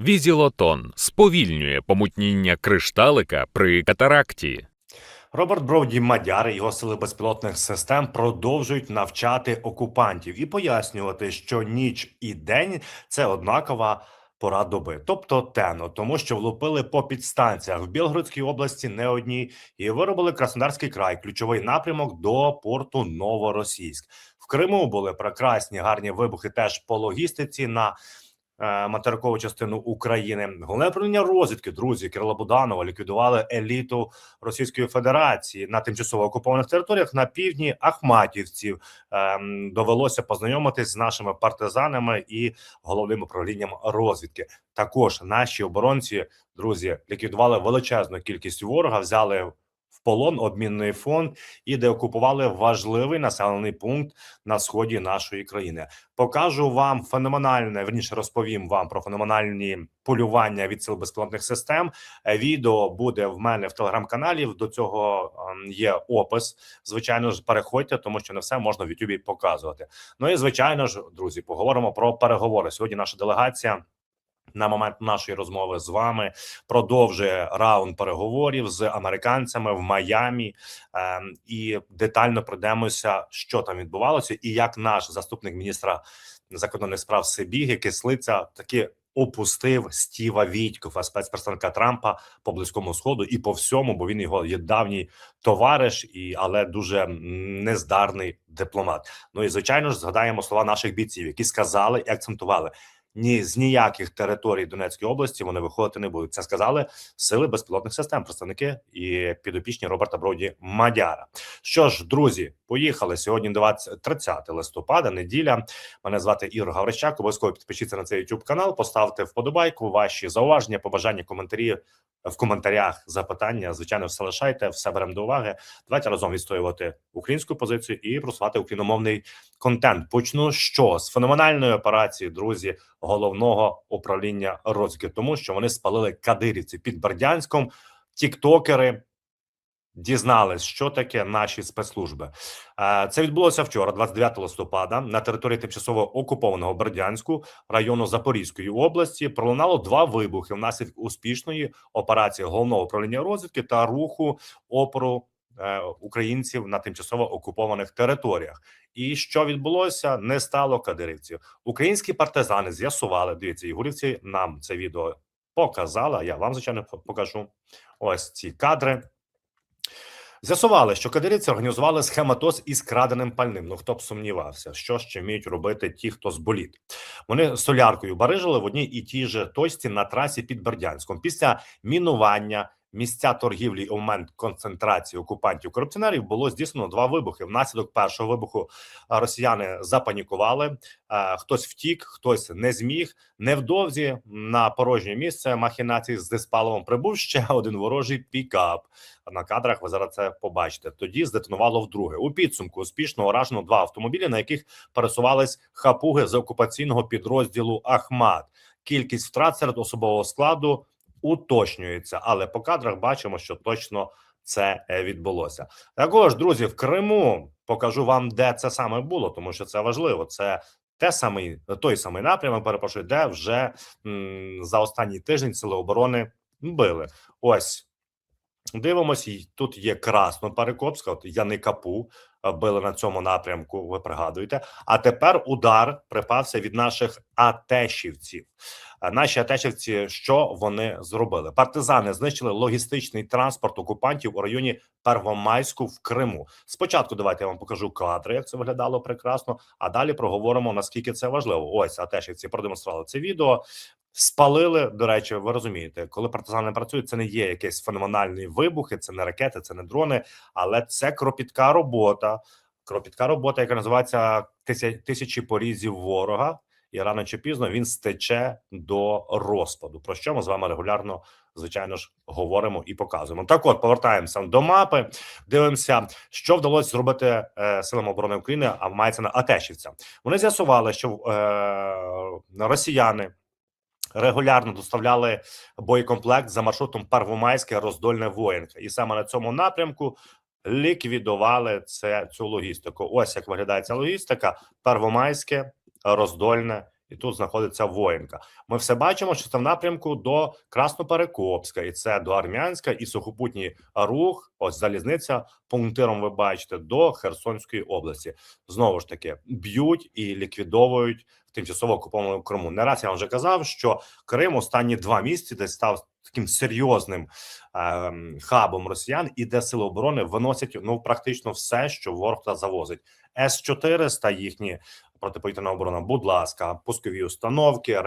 Візілотон сповільнює помутніння кришталика при катаракті. Роберт Броуді Мадяр і його сили безпілотних систем продовжують навчати окупантів і пояснювати, що ніч і день це однакова пора доби, тобто тено, тому що влупили по підстанціях в Білгородській області не одні і виробили Краснодарський край, ключовий напрямок до порту Новоросійськ. В Криму були прекрасні гарні вибухи теж по логістиці на материкову частину України. Головне управління розвідки, друзі Кирила Буданова ліквідували еліту Російської Федерації на тимчасово окупованих територіях на півдні Ахматівців. Ем, довелося познайомитись з нашими партизанами і головним управлінням розвідки. Також наші оборонці, друзі, ліквідували величезну кількість ворога, взяли полон обмінний фонд і деокупували важливий населений пункт на сході нашої країни. Покажу вам феноменальне, верніше розповім вам про феноменальні полювання від сил безпілотних систем. Е, Відео буде в мене в телеграм-каналі. До цього ем, є опис. Звичайно ж, переходьте, тому що не все можна в Ютубі показувати. Ну і звичайно ж, друзі, поговоримо про переговори. Сьогодні наша делегація. На момент нашої розмови з вами продовжує раунд переговорів з американцями в Майамі ем, і детально пройдемося, що там відбувалося, і як наш заступник міністра закордонних справ Сибіги Кислиця таки опустив Стіва Вітькова, спецпредставника Трампа по близькому сходу і по всьому, бо він його є давній товариш, і але дуже нездарний дипломат. Ну і звичайно ж згадаємо слова наших бійців, які сказали і акцентували. Ні з ніяких територій Донецької області вони виходити не будуть. Це сказали сили безпілотних систем, представники і підопічні Роберта Броді Мадяра. Що ж, друзі, поїхали сьогодні. 20, 30 листопада, неділя. Мене звати Ігор Гаврищак. Обов'язково підпишіться на цей YouTube канал, поставте вподобайку. Ваші зауваження, побажання, коментарі в коментарях, запитання. Звичайно, все лишайте, все беремо до уваги. Давайте разом відстоювати українську позицію і просувати україномовний контент. Почну що з феноменальної операції, друзі, головного управління розвідки, тому що вони спалили кадирівці під Бердянськом. Тіктокери дізнались, що таке наші спецслужби. Це відбулося вчора, 29 листопада, на території тимчасово окупованого Бердянську району Запорізької області. Пролунало два вибухи внаслідок успішної операції головного управління розвідки та руху опору українців на тимчасово окупованих територіях. І що відбулося, не стало кадирівців. Українські партизани з'ясували. Дивіться, ігорівці нам це відео показали. Я вам звичайно покажу ось ці кадри. З'ясували, що кадирівці організували схематоз із краденим пальним. Ну хто б сумнівався, що ще вміють робити ті, хто з боліт. Вони соляркою барижили в одній і тій же точці на трасі під Бердянськом. Після мінування місця торгівлі і момент концентрації окупантів корупціонерів було здійснено два вибухи. Внаслідок першого вибуху росіяни запанікували. Хтось втік, хтось не зміг. Невдовзі на порожнє місце махінації з диспаливом прибув ще один ворожий пікап. На кадрах ви зараз це побачите. Тоді здетонувало вдруге. У підсумку успішно уражено два автомобілі, на яких пересувались хапуги з окупаційного підрозділу Ахмат. Кількість втрат серед особового складу уточнюється, але по кадрах бачимо, що точно це е, відбулося. Також, друзі, в Криму покажу вам, де це саме було, тому що це важливо. Це те самий той самий напрямок, перепрошую, де вже м, за останній тиждень сили оборони били. Ось дивимось, тут є Красноперекопська, от Яникапу е, били на цьому напрямку. Ви пригадуєте. А тепер удар припався від наших атешівців. Наші атешівці, що вони зробили? Партизани знищили логістичний транспорт окупантів у районі Первомайську в Криму. Спочатку давайте я вам покажу кадри, як це виглядало прекрасно. А далі проговоримо наскільки це важливо. Ось атешівці продемонстрували це відео. Спалили, до речі, ви розумієте, коли партизани працюють, це не є якісь феноменальні вибухи, це не ракети, це не дрони, але це кропітка робота. Кропітка робота, яка називається тисячі порізів ворога, і рано чи пізно він стече до розпаду. Про що ми з вами регулярно, звичайно ж, говоримо і показуємо. Так, от повертаємося до мапи. Дивимося, що вдалося зробити е, силам оборони України, а мається на Атешівця. Вони з'ясували, що е, росіяни регулярно доставляли боєкомплект за маршрутом Первомайське роздольне воїнка, і саме на цьому напрямку. Ліквідували це цю логістику. Ось як виглядає ця логістика: Первомайське, роздольне і тут знаходиться воїнка. Ми все бачимо, що це в напрямку до Красноперекопська, і це до Армянська і сухопутній рух. Ось залізниця пунктиром. Ви бачите до Херсонської області. Знову ж таки б'ють і ліквідовують в тимчасово окупованому Криму. Не раз я вам вже казав, що Крим останні два місяці десь став таким серйозним ем, хабом росіян, і де сили оборони виносять ну практично все, що ворог та завозить. С 400 їхні протиповітряна оборона. Будь ласка, пускові установки, е,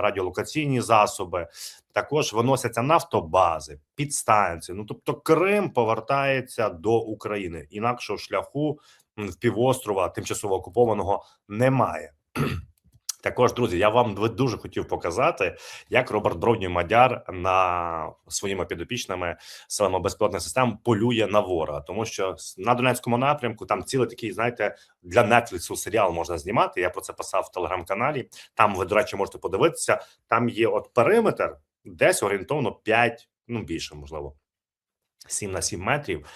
радіолокаційні засоби. Також виносяться нафтобази, підстанції. Ну тобто, Крим повертається до України. Інакшого шляху в півострова тимчасово окупованого немає. Також, друзі, я вам дуже хотів показати, як Роберт Бродній Мадяр на своїми підопічними силами безпілотних систем полює на ворога, тому що на Донецькому напрямку там цілий такий, знаєте, для Нетфліксу серіал можна знімати. Я про це писав в телеграм-каналі. Там ви, до речі, можете подивитися. Там є от периметр, десь орієнтовно 5, ну більше, можливо, 7 на 7 метрів.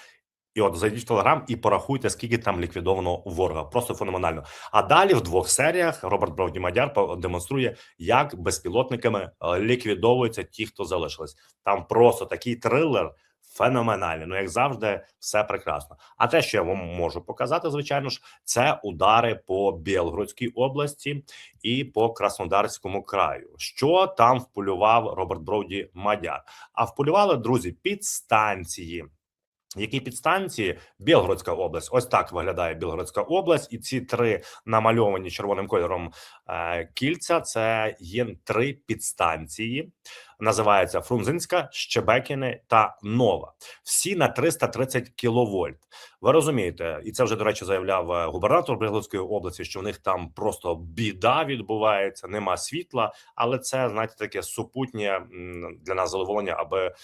І от зайдіть в Телеграм і порахуйте, скільки там ліквідовано ворога. Просто феноменально. А далі в двох серіях Роберт Бровді Мадяр демонструє, як безпілотниками е, ліквідовуються ті, хто залишились. Там просто такий трилер феноменальний. Ну, як завжди, все прекрасно. А те, що я вам можу показати, звичайно ж, це удари по Білгородській області і по Краснодарському краю. Що там вполював Роберт Броуді Мадяр? А вполювали друзі підстанції. Які підстанції Білгородська область? Ось так виглядає Білгородська область, і ці три намальовані червоним кольором е, кільця. Це є три підстанції. Називаються Фрунзенська, Щебекіни та Нова. Всі на 330 кіловольт. Ви розумієте, і це вже до речі заявляв е, губернатор Білгородської області, що в них там просто біда відбувається, нема світла. Але це знаєте таке супутнє для нас задоволення, аби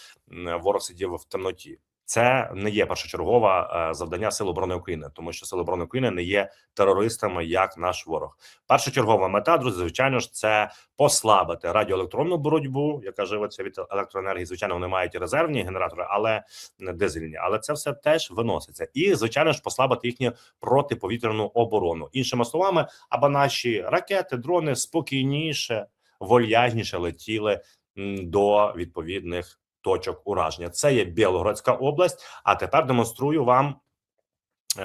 ворог сидів в темноті. Це не є першочергове завдання Сил оборони України, тому що Сили оборони України не є терористами, як наш ворог. Першочергова мета, друзі, звичайно ж, це послабити радіоелектронну боротьбу, яка живеться від електроенергії. Звичайно, вони мають резервні генератори, але не дизельні. Але це все теж виноситься, і звичайно ж послабити їхню протиповітряну оборону. Іншими словами, аби наші ракети, дрони спокійніше, вольязніше летіли до відповідних точок ураження. Це є Білгородська область. А тепер демонструю вам. е,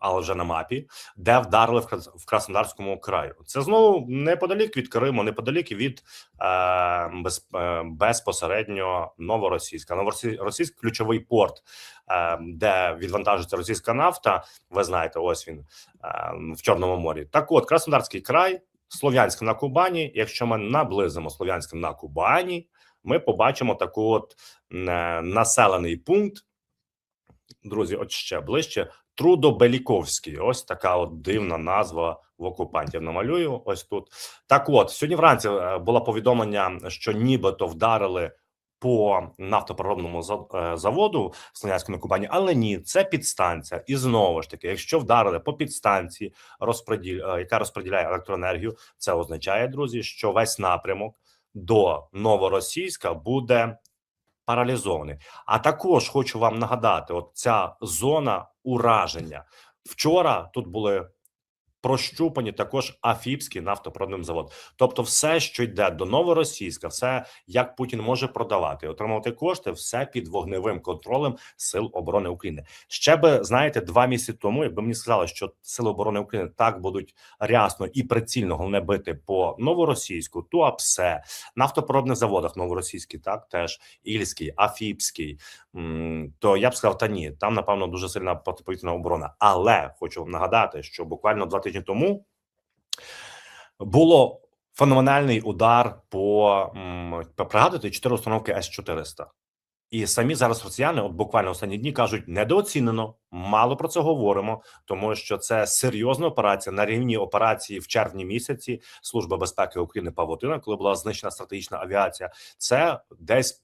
Але вже на мапі, де вдарили в Крас- в Краснодарському краю. Це знову неподалік від Криму, неподалік від е, е, безпосередньо новоросійська. Новоросійськ ключовий порт, де відвантажується російська нафта. Ви знаєте, ось він в Чорному морі. Так, от Краснодарський край, Слов'янськ на Кубані. Якщо ми наблизимо Слов'янськ на Кубані, ми побачимо таку от е, населений пункт. Друзі, от ще ближче. Трудобеліковський. Ось така от дивна назва в окупантів. Намалюю ось тут. Так, от сьогодні вранці е, було повідомлення, що нібито вдарили по нафтопереробному е, заводу в Слов'янському Кубані, але ні, це підстанція. І знову ж таки, якщо вдарили по підстанції, розподіл, яка розподіляє електроенергію, це означає, друзі, що весь напрямок до новоросійська буде паралізований. А також хочу вам нагадати: от ця зона ураження. Вчора тут були прощупані також Афіпський нафтопродним завод. Тобто, все, що йде до новоросійська, все як Путін може продавати, отримувати кошти, все під вогневим контролем сил оборони України. Ще би знаєте, два місяці тому, якби мені сказали, що сили оборони України так будуть рясно і прицільно головне бити по новоросійську, Туапсе, нафтопоробних заводах новоросійський, так теж Ільський, Афіпський. То я б сказав, та ні, там напевно дуже сильна протиповітряна оборона. Але хочу вам нагадати, що буквально два тижні тому було феноменальний удар по м, пригадуєте, чотири установки С 400 і самі зараз росіяни, от буквально останні дні кажуть, недооцінено. Мало про це говоримо, тому що це серйозна операція на рівні операції в червні місяці Служба безпеки України Павутина, коли була знищена стратегічна авіація. Це десь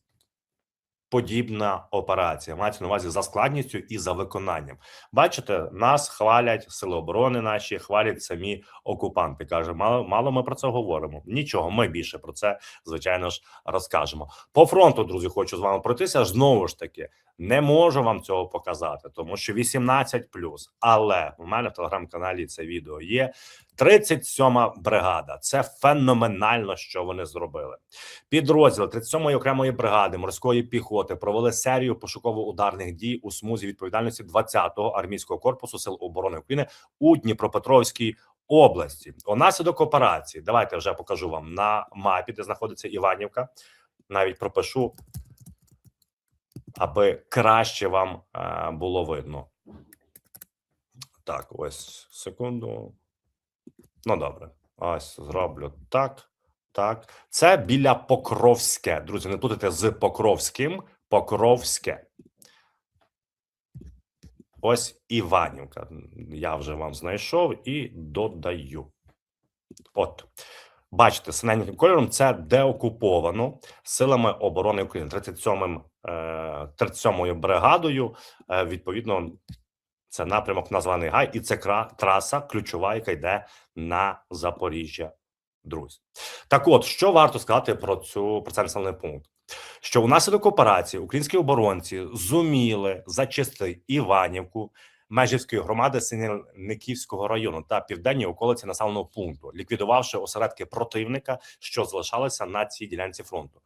подібна операція. Мається на увазі за складністю і за виконанням. Бачите, нас хвалять сили оборони наші, хвалять самі окупанти. каже, мало мало ми про це говоримо. Нічого, ми більше про це звичайно ж розкажемо. По фронту, друзі, хочу з вами пройтися. Знову ж таки, Не можу вам цього показати, тому що 18 Але у мене в телеграм-каналі це відео є. 37-ма бригада. Це феноменально, що вони зробили. Підрозділ 37-ї окремої бригади морської піхоти провели серію пошуково-ударних дій у смузі відповідальності 20-го армійського корпусу сил оборони України у Дніпропетровській області. Унаслідок операції. Давайте вже покажу вам на мапі, де знаходиться Іванівка. Навіть пропишу, аби краще вам е, було видно. Так, ось секунду. Ну, добре. Ось зроблю так. Так. Це біля Покровське. Друзі, не плутайте з Покровським. Покровське. Ось Іванівка. Я вже вам знайшов і додаю. От. Бачите, синеньким кольором це деокуповано силами оборони України 37-м, е, 37-ю бригадою. Е, відповідно, це напрямок названий Гай, і це траса ключова, яка йде на Запоріжжя. Друзі, так от що варто сказати про цю про цей населений пункт? Що унаслідок операції українські оборонці зуміли зачистити Іванівку, Межівської громади Синельниківського району та південній околиці населеного пункту, ліквідувавши осередки противника, що залишалися на цій ділянці фронту.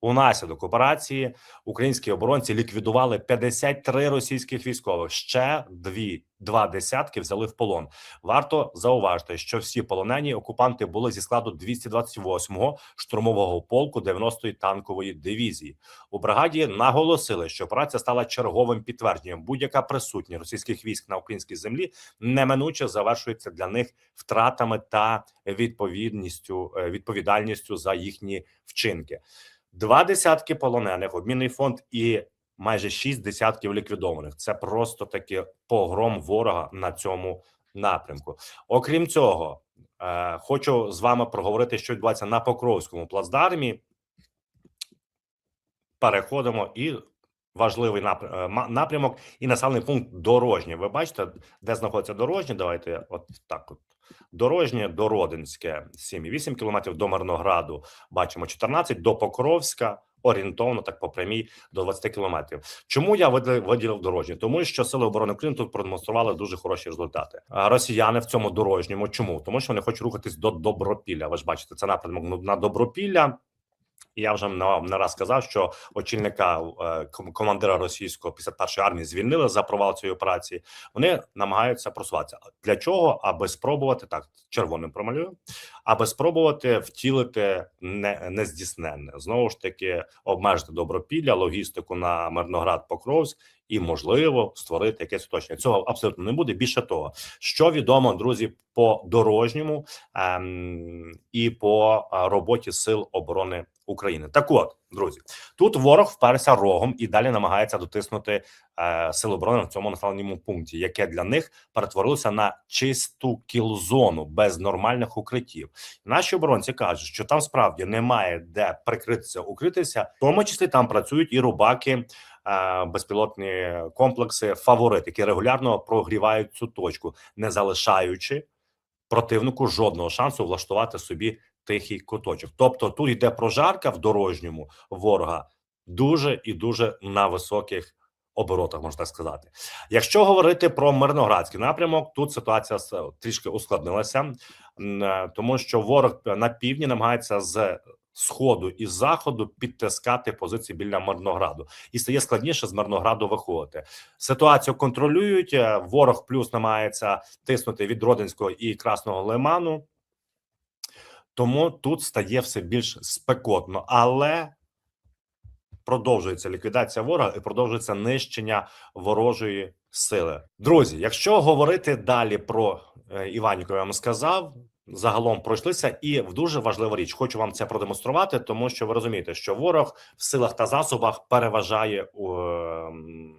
Унаслідок операції українські оборонці ліквідували 53 російських військових. Ще дві два десятки взяли в полон. Варто зауважити, що всі полонені окупанти були зі складу 228-го штурмового полку 90-ї танкової дивізії. У бригаді наголосили, що операція стала черговим підтвердженням. Будь-яка присутність російських військ на українській землі неминуче завершується для них втратами та відповідністю е, відповідальністю за їхні вчинки. Два десятки полонених, обмінний фонд і майже шість десятків ліквідованих. Це просто таки погром ворога на цьому напрямку. Окрім цього, е, хочу з вами проговорити, що відбувається на Покровському плацдармі. Переходимо і важливий е, напрямок і населений пункт дорожній. Ви бачите, де знаходиться дорожнє? Давайте от так от. Дорожнє до Родинське 7,8 кілометрів до Мирнограду. Бачимо 14 до Покровська. Орієнтовно так по прямій до 20 кілометрів. Чому я виділив дорожнє? Тому що сили оборони України тут продемонстрували дуже хороші результати. А Росіяни в цьому дорожньому. Чому? Тому що вони хочуть рухатись до Добропілля. Ви ж бачите, це напрямок ну, на Добропілля. І я вже не, раз сказав, що очільника е, командира російського 51-ї армії звільнили за провал цієї операції. Вони намагаються просуватися. Для чого? Аби спробувати так червоним промалюю, аби спробувати втілити не, нездійсненне. Знову ж таки, обмежити добропілля, логістику на Мирноград Покровськ і можливо створити якесь оточення. Цього абсолютно не буде. Більше того, що відомо, друзі, по дорожньому ем, і по роботі сил оборони України. Так, от, друзі, тут ворог вперся рогом і далі намагається дотиснути е, сили оборони в цьому населеному пункті, яке для них перетворилося на чисту кілзону без нормальних укриттів. Наші оборонці кажуть, що там справді немає де прикритися, укритися, в тому числі там працюють і рубаки. е, Безпілотні комплекси фаворит, які регулярно прогрівають цю точку, не залишаючи противнику жодного шансу влаштувати собі тихий куточок. Тобто тут йде прожарка в дорожньому ворога дуже і дуже на високих оборотах, можна так сказати. Якщо говорити про мирноградський напрямок, тут ситуація трішки ускладнилася, е, тому що ворог на півдні намагається з сходу і з заходу підтискати позиції біля Мирнограду, і стає складніше з Мирнограду виходити. Ситуацію контролюють. е, Ворог плюс намагається тиснути від Родинського і Красного Лиману. Тому тут стає все більш спекотно, але продовжується ліквідація ворога і продовжується нищення ворожої сили. Друзі, якщо говорити далі про е, Іванівку, я вам сказав. Загалом пройшлися, і в дуже важлива річ. Хочу вам це продемонструвати, тому що ви розумієте, що ворог в силах та засобах переважає у ем,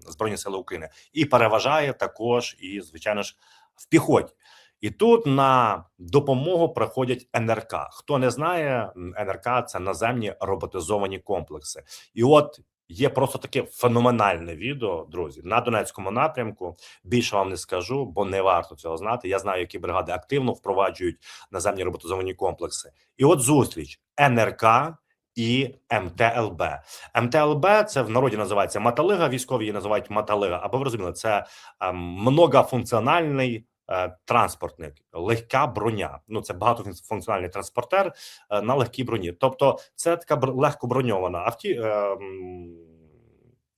збройні сили України і переважає також, і звичайно ж в піхоті. І тут на допомогу приходять НРК. Хто не знає, НРК це наземні роботизовані комплекси. І от є просто таке феноменальне відео, друзі, на Донецькому напрямку. Більше вам не скажу, бо не варто цього знати. Я знаю, які бригади активно впроваджують наземні роботизовані комплекси. І от зустріч НРК і МТЛБ. МТЛБ це в народі називається Маталига. Військові її називають Маталига. Або ви розуміли, це ем, многофункціональний транспортник, легка броня. Ну це багатофункціональний транспортер е, на легкій броні. Тобто, це така бр- легко броньована авті.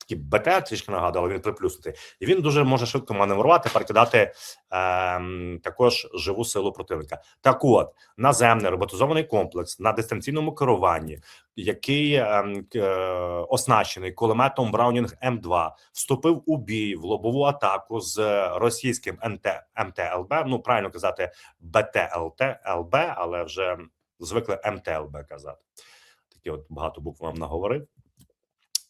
Е, м, Такі БТР трішки нагадували, він приплюснутий, і він дуже може швидко маневрувати, перекидати ем, також живу силу противника. Так, от наземний роботизований комплекс на дистанційному керуванні, який к- е, оснащений кулеметом Браунінг М2, вступив у бій в лобову атаку з російським НТ МТЛБ. Ну правильно казати БТЛТ ЛБ, але вже звикли МТЛБ казати. Такі от багато букв вам наговорив.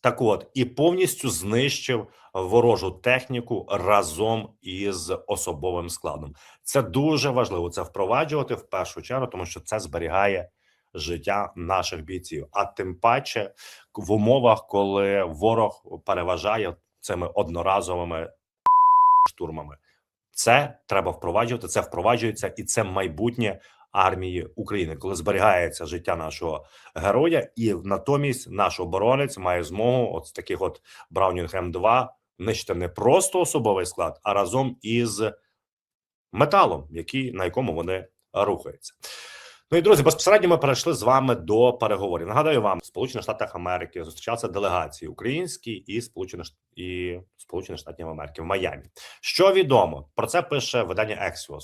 Так от, і повністю знищив ворожу техніку разом із особовим складом. Це дуже важливо це впроваджувати в першу чергу, тому що це зберігає життя наших бійців. А тим паче в умовах, коли ворог переважає цими одноразовими штурмами. Це треба впроваджувати. Це впроваджується, і це майбутнє армії України, коли зберігається життя нашого героя, і натомість наш оборонець має змогу, от таких от Браунінг М2, нищити не просто особовий склад, а разом із металом, який на якому вони рухаються. Ну і друзі, безпосередньо ми перейшли з вами до переговорів. Нагадаю вам, в Сполучених Штатах Америки зустрічалися делегації українські і Сполучених і Сполучених Штатів Америки в Майамі. Що відомо про це пише видання Axios.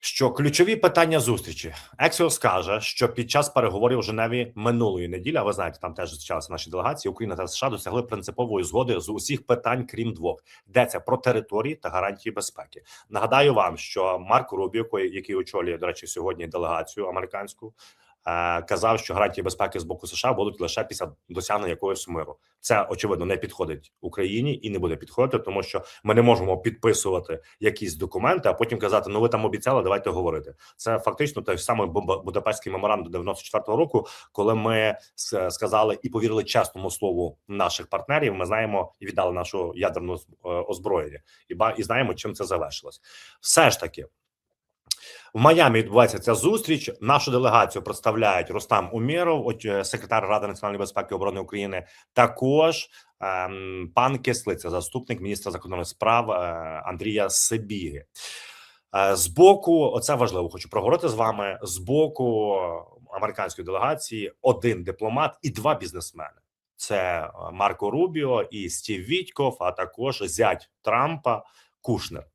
Що ключові питання зустрічі Ексіос каже, що під час переговорів у Женеві минулої неділі, а ви знаєте, там теж зустрічалися наші делегації. Україна та США досягли принципової згоди з усіх питань, крім двох, йдеться про території та гарантії безпеки. Нагадаю вам, що Марк Рубіо, який очолює, до речі, сьогодні делегацію американську, казав, що гарантії безпеки з боку США будуть лише після досягнення якогось миру. Це очевидно не підходить Україні і не буде підходити, тому що ми не можемо підписувати якісь документи, а потім казати: ну ви там обіцяли, давайте говорити. Це фактично той самий Бу- Будапештський меморандум 94-го року, коли ми сказали і повірили чесному слову наших партнерів. Ми знаємо і віддали нашу ядерну е, озброєння, і і знаємо, чим це завершилось. Все ж таки. В Майамі відбувається ця зустріч. Нашу делегацію представляють Рустам Умєров, е, секретар Ради національної безпеки і оборони України. Також ем, пан Кислиця, заступник міністра закордонних справ е, Андрія Сибіги. Е, З боку, оце важливо, хочу проговорити з вами. З боку американської делегації один дипломат і два бізнесмени. Це е, Марко Рубіо і Стів Вітьков, а також зять Трампа Кушнер.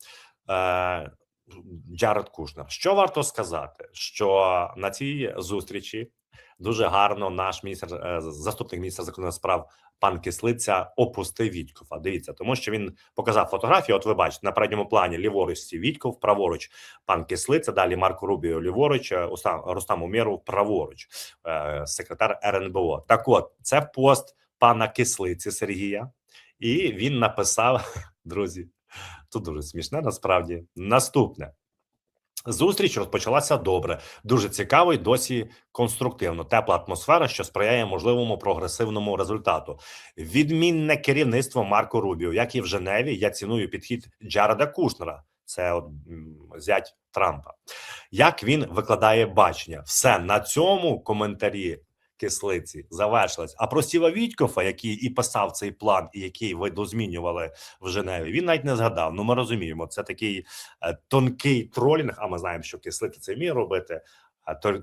Джаред Кушнер. Що варто сказати? Що на цій зустрічі дуже гарно наш міністр, е, заступник міністра закордонних справ пан Кислиця опустив Вітькова. Дивіться, тому що він показав фотографію. От ви бачите на передньому плані ліворуч Вітьков, праворуч пан Кислиця. Далі Марко Рубіо ліворуч, е, Устам- Рустам Умєров праворуч, е, секретар РНБО. Так, от це пост пана Кислиці Сергія, і він написав, друзі. Тут дуже смішне насправді. Наступне. Зустріч розпочалася добре, дуже цікаво і досі конструктивно. Тепла атмосфера, що сприяє можливому прогресивному результату. Відмінне керівництво Марко Рубіо, як і в Женеві. Я ціную підхід Джареда Кушнера. Це от зять Трампа. Як він викладає бачення? Все на цьому коментарі кислиці завершилось. А про Стіва Вітькофа, який і писав цей план, і який ви дозмінювали в Женеві, він навіть не згадав. Ну, ми розуміємо, це такий е, тонкий тролінг. А ми знаємо, що кислиця це вміє робити.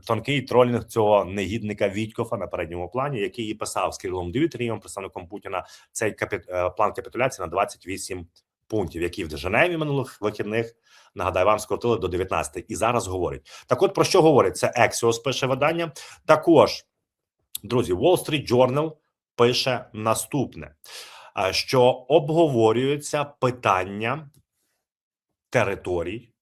Тонкий тролінг цього негідника Вітькофа на передньому плані, який і писав з Кирилом Дмитрієм, представником Путіна, цей капі... е, план капітуляції на 28 пунктів, які в Женеві минулих вихідних нагадаю вам скоротили до 19. І зараз говорять. Так, от про що говорять? Це Axios пише видання. Також друзі, Wall Street Journal пише наступне: що обговорюються питання територій,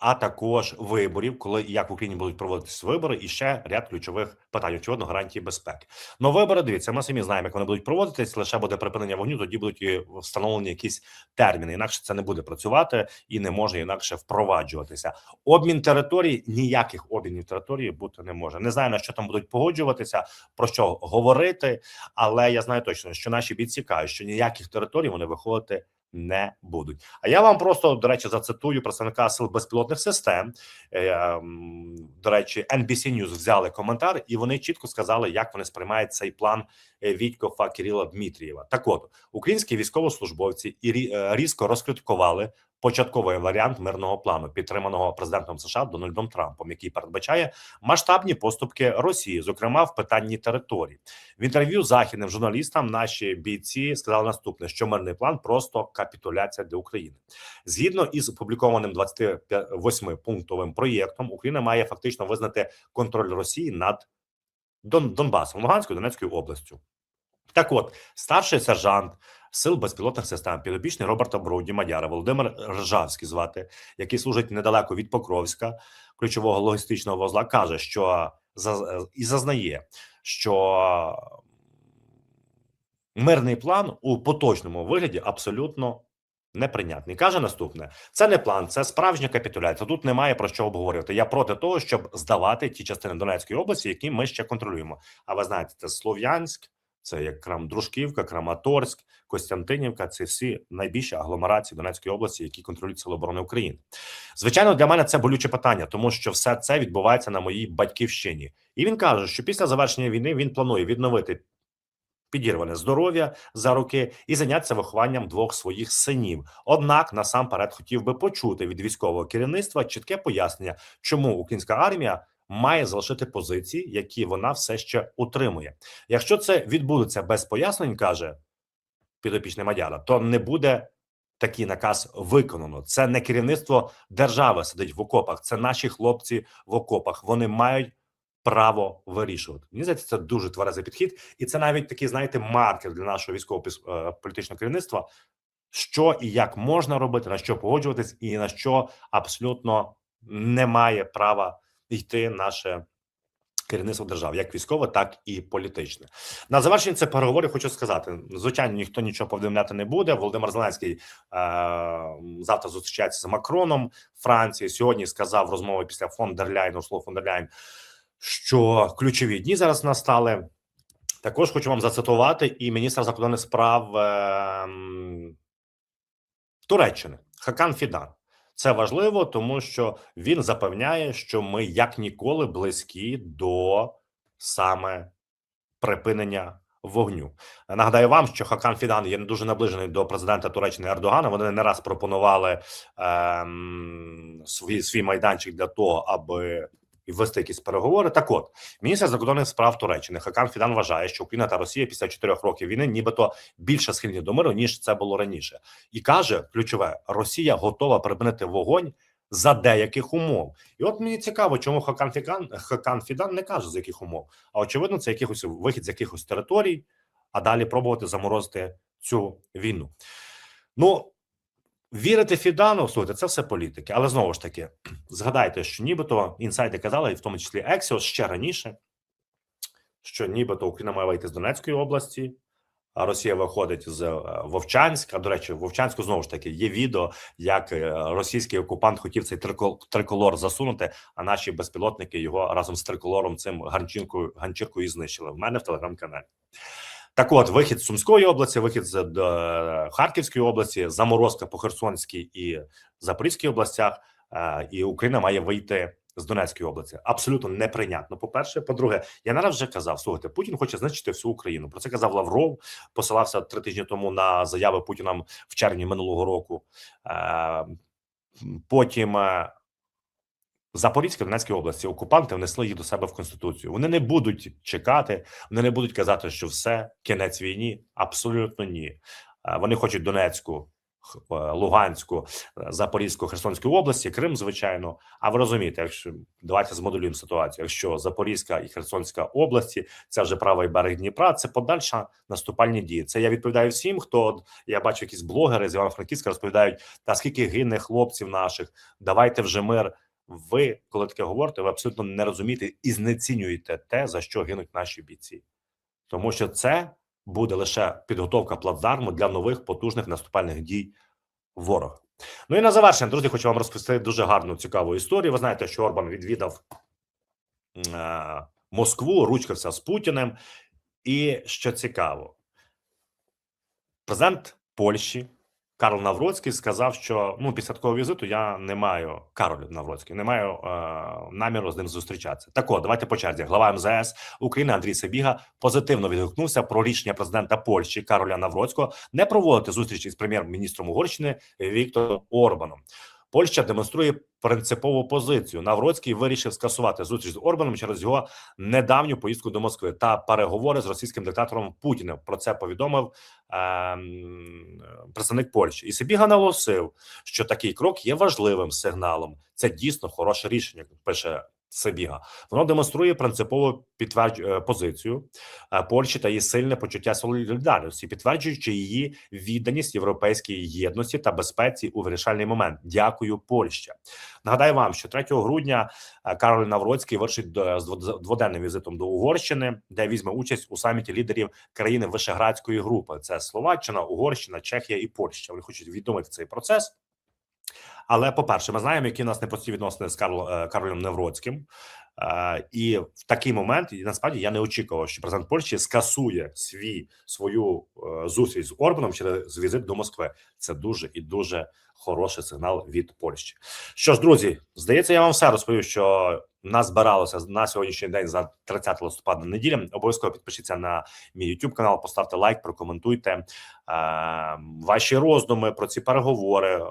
а також виборів, коли як в Україні будуть проводитися вибори, і ще ряд ключових питань, очевидно, гарантії безпеки. Ну, вибори дивіться, ми самі знаємо, як вони будуть проводитись. Лише буде припинення вогню, тоді будуть і встановлені якісь терміни. Інакше це не буде працювати і не може інакше впроваджуватися. Обмін територій ніяких обмінів території бути не може. Не знаю на що там будуть погоджуватися, про що говорити, але я знаю точно, що наші бійці кажуть, що ніяких територій вони виходити не будуть. А я вам просто до речі зацитую представника сил безпілотних систем. Е, До речі, NBC News взяли коментар, і вони чітко сказали, як вони сприймають цей план Вітькофа Кирила Дмитрієва. Так, от українські військовослужбовці і е, різко розкриткували початковий варіант мирного плану, підтриманого президентом США Дональдом Трампом, який передбачає масштабні поступки Росії, зокрема в питанні територій. В інтерв'ю західним журналістам наші бійці сказали наступне: що мирний план просто капітуляція для України. Згідно із опублікованим 28 пунктовим проєктом, Україна має фактично визнати контроль Росії над Дон Донбасом, Луганською Донецькою областю. Так, от старший сержант сил безпілотних систем, підопічний Роберта Броуді Мадяра, Володимир Ржавський звати, який служить недалеко від Покровська, ключового логістичного вузла, каже, що і зазнає, що мирний план у поточному вигляді абсолютно неприйнятний. Каже наступне: це не план, це справжня капітуляція. Тут немає про що обговорювати. Я проти того, щоб здавати ті частини Донецької області, які ми ще контролюємо. А ви знаєте, це Слов'янськ, це як Крам Дружківка, Краматорськ, Костянтинівка. Це всі найбільші агломерації Донецької області, які контролюють Сили оборони України. Звичайно, для мене це болюче питання, тому що все це відбувається на моїй батьківщині. І він каже, що після завершення війни він планує відновити підірване здоров'я за роки і зайнятися вихованням двох своїх синів. Однак насамперед хотів би почути від військового керівництва чітке пояснення, чому українська армія має залишити позиції, які вона все ще утримує. Якщо це відбудеться без пояснень, каже підопічний Мадяра, то не буде. Такий наказ виконано. Це не керівництво держави сидить в окопах. Це наші хлопці в окопах. Вони мають право вирішувати. Мені здається, це дуже тверезий підхід, і це навіть такий, знаєте, маркер для нашого військового піс- е, керівництва, що і як можна робити, на що погоджуватись, і на що абсолютно не має права йти наше керівництво держави, як військове, так і політичне. На завершення цих переговорів хочу сказати: звичайно, ніхто нічого повідомляти не буде. Володимир Зеленський е, завтра зустрічається з Макроном Франції. Сьогодні сказав розмови після фон дер Ляйн, Урсула фон дер Ляйн, що ключові дні зараз настали. Також хочу вам зацитувати і міністра закордонних справ е, Туреччини Хакан Фідан. Це важливо, тому що він запевняє, що ми як ніколи близькі до саме припинення вогню. Нагадаю вам, що Хакан Фідан є дуже наближений до президента Туреччини Ердогана. Вони не раз пропонували ем, свій, свій майданчик для того, аби вести якісь переговори. Так, от міністр закордонних справ Туреччини Хакан Фідан вважає, що Україна та Росія після чотирьох років війни, нібито більше схильні до миру ніж це було раніше, і каже ключове: Росія готова припинити вогонь. За деяких умов, і от мені цікаво, чому Хакан Фідан, Хакан Фідан не каже з яких умов. А очевидно, це якихось вихід з якихось територій, а далі пробувати заморозити цю війну. Ну вірити Фідану, слухайте, це все політики. Але знову ж таки, згадайте, що нібито інсайди казали, і в тому числі Ексіос ще раніше, що нібито Україна має вийти з Донецької області, а Росія виходить з е, Вовчанська. До речі, в Вовчанську знову ж таки є відео, як е, російський окупант хотів цей трикол- триколор засунути, а наші безпілотники його разом з триколором цим ганчіркою і знищили. В мене в телеграм-каналі. Так, от вихід з Сумської області, вихід з е, Харківської області, заморозка по Херсонській і Запорізькій областях, е, і Україна має вийти з Донецької області. Абсолютно неприйнятно. По перше, по-друге, я не раз вже казав: слухайте, Путін хоче знищити всю Україну. Про це казав Лавров. Посилався три тижні тому на заяви Путіна в червні минулого року. Е, Потім Запорізька Донецькій області окупанти внесли їх до себе в конституцію. Вони не будуть чекати, вони не будуть казати, що все кінець війні. Абсолютно ні. Е, Вони хочуть Донецьку, е, Луганську, е, Запорізьку, Херсонську області, Крим, звичайно. А ви розумієте, якщо давайте змоделюємо ситуацію. Якщо Запорізька і Херсонська області, це вже правий берег Дніпра, це подальша наступальні дії. Це я відповідаю всім, хто я бачу, якісь блогери з Івано-Франківська розповідають, та скільки гине хлопців наших, давайте вже мир. Ви, коли таке говорите, ви абсолютно не розумієте і знецінюєте те, за що гинуть наші бійці, тому що це буде лише підготовка плацдарму для нових потужних наступальних дій ворога. Ну і на завершення, друзі, хочу вам розповісти дуже гарну цікаву історію. Ви знаєте, що Орбан відвідав е, Москву, ручкався з Путіним. І що цікаво, президент Польщі Карл Навроцький сказав, що ну після такого візиту я не маю Кароль Навроцький, не маю е, наміру з ним зустрічатися. Так от, давайте по черзі. Глава МЗС України Андрій Сабіга позитивно відгукнувся про рішення президента Польщі Кароля Навроцького не проводити зустрічі з прем'єр-міністром Угорщини Віктором Орбаном. Польща демонструє принципову позицію. Навроцький вирішив скасувати зустріч з Орбаном через його недавню поїздку до Москви та переговори з російським диктатором Путіним. Про це повідомив ем, представник Польщі. І Сибіга наголосив, що такий крок є важливим сигналом. Це дійсно хороше рішення. Пише Сибіга. Воно демонструє принципову підтвердж... е, позицію е, Польщі та її сильне почуття солідарності, підтверджуючи її відданість європейській єдності та безпеці у вирішальний момент. Дякую, Польща. Нагадаю вам, що 3 грудня е, Кароль Навроцький вирішить з дво- дводенним візитом до Угорщини, де візьме участь у саміті лідерів країни Вишеградської групи. Це Словаччина, Угорщина, Чехія і Польща. Вони хочуть відновити цей процес. Але по-перше, ми знаємо, які у нас непрості відносини з Карл Карлем Невроцьким. Е, і в такий момент і насправді я не очікував, що президент Польщі скасує свій свою е, зустріч з Орбаном через візит до Москви. Це дуже і дуже хороший сигнал від Польщі. Що ж, друзі, здається, я вам все розповів, що нас збиралося на сьогоднішній день за 30 листопада неділя. Обов'язково підпишіться на мій YouTube канал, поставте лайк, прокоментуйте е, ваші роздуми про ці переговори, е,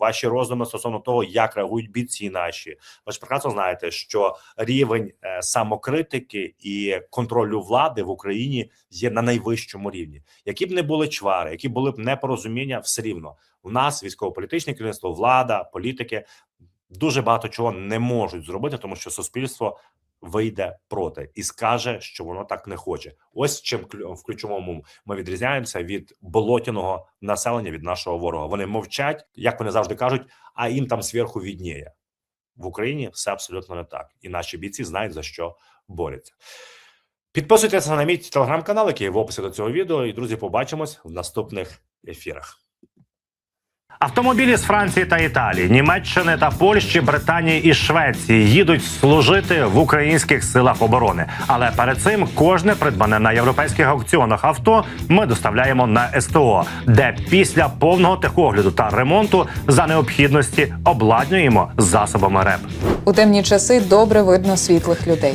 ваші роздуми стосовно того, як реагують бійці наші. Ви ж прекрасно знаєте, що рівень е, самокритики і контролю влади в Україні є на найвищому рівні. Які б не були чвари, які були б непорозуміння, все рівно у нас військово-політичне керівництво, влада, політики дуже багато чого не можуть зробити, тому що суспільство вийде проти і скаже, що воно так не хоче. Ось чим в ключовому ми відрізняємося від болотяного населення від нашого ворога. Вони мовчать, як вони завжди кажуть, а їм там зверху відніє. В Україні все абсолютно не так, і наші бійці знають за що борються. Підписуйтеся на мій телеграм-канал, який є в описі до цього відео. І друзі, побачимось в наступних ефірах. Автомобілі з Франції та Італії, Німеччини та Польщі, Британії і Швеції їдуть служити в українських силах оборони. Але перед цим кожне придбане на європейських аукціонах авто ми доставляємо на СТО, де після повного техогляду та ремонту за необхідності обладнуємо засобами РЕП. У темні часи добре видно світлих людей.